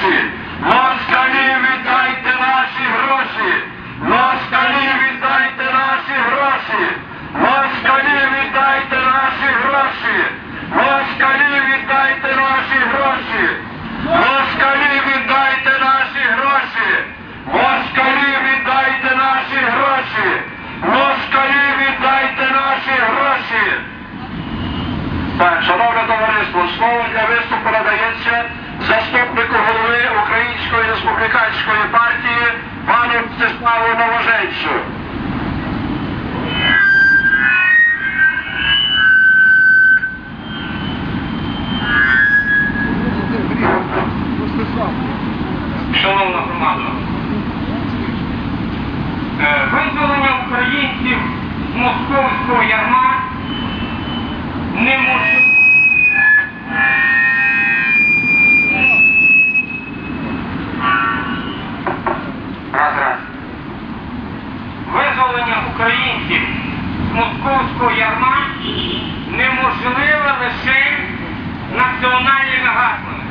That's. Всеславу Новоженцю. Шановна громада, е, визволення українців з московського ярма. українців з московського ярма неможливо лише національними гаслами.